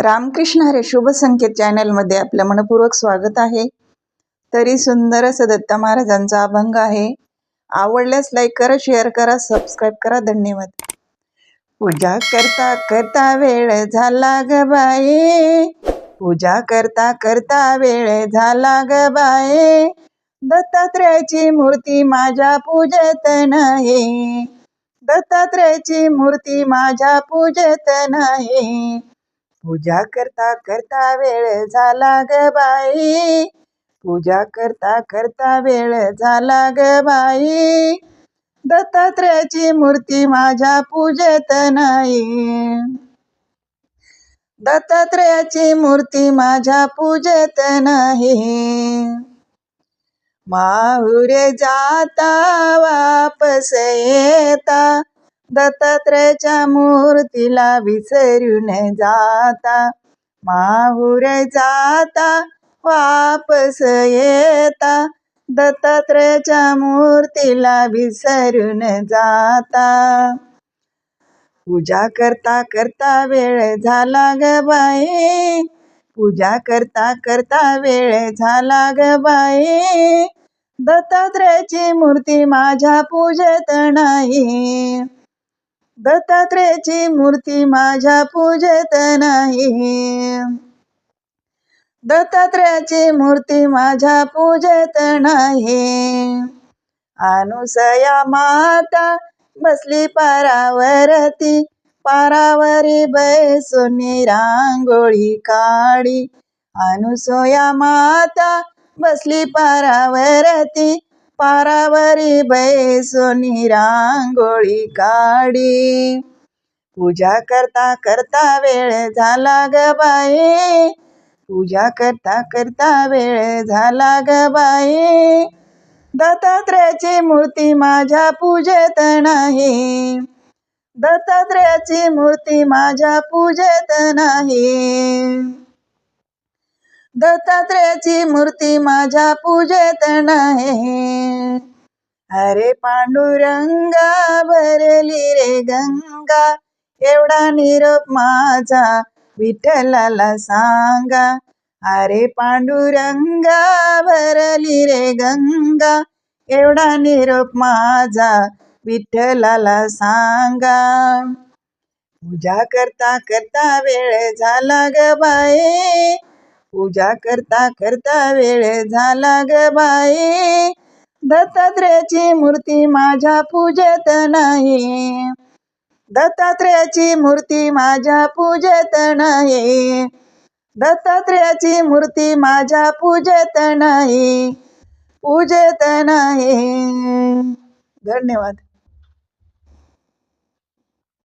रामकृष्ण हरे शुभ संकेत चॅनलमध्ये आपलं मनपूर्वक स्वागत आहे. तरी सुंदर असं दत्ता महाराजांचा अभंग आहे. आवडल्यास लाईक करा शेअर करा सबस्क्राईब करा. धन्यवाद. पूजा करता करता वेळ झाला ग बाये पूजा करता करता वेळ झाला ग बाये दत्तात्रयाची मूर्ती माझ्या पूजेत नाही. दत्तात्रयाची मूर्ती माझ्या पूजेत नाही. पूजा करता करता वेळ झाला ग बाई. पूजा करता करता वेळ झाला ग बाई. दत्तात्रयाची मूर्ती माझ्या पूजेत नाही. दत्तात्रयाची मूर्ती माझ्या पूजेत नाही. माहुरे जाता वापस येता. दत्तात्रयाच्या मूर्तीला विसरून जाता. माहूर जाता वापस येता. दत्तात्रयाच्या मूर्तीला विसरून जाता. पूजा करता करता वेळ झाला ग बाई. पूजा करता करता वेळ झाला ग बाई. दत्तात्रयाची मूर्ती माझ्या पूजेत नाही. दत्तात्रेची मूर्ती माझ्या पूजेत नाही. दत्तात्रेयाची मूर्ती माझ्या पूजेत नाही. अनुसया माता बसली पारावरती. पारावरी बैसुनी रांगोळी काढी. अनुसया माता बसली पारावरती. पारावरी बैसोनी रांगोळी काढी. पूजा करता करता वेळ झाला ग बाई. पूजा करता करता वेळ झाला ग बाई. दत्तात्रयाची मूर्ती माझ्या पूजेत नाही. दत्तात्रयाची मूर्ती माझ्या पूजेत नाही. दत्तात्रयाची मूर्ती माझ्या पूजेत नाही. अरे पांडुरंगा भरली रे गंगा एवढा निरोप माझा विठ्ठलाला सांगा. अरे पांडुरंगा भरली रे गंगा एवढा निरोप माझा विठ्ठलाला सांगा. पूजा करता करता वेळ झाला ग बाई. पूजा करता करता वेळ झाला ग बाई. दत्तात्रेयाची मूर्ती माझ्या पूजेत नाही. दत्तात्रेयाची मूर्ती माझ्या पूजेत नाही. दत्तात्रेयाची मूर्ती माझ्या पूजेत नाही. पूजेत नाही. धन्यवाद.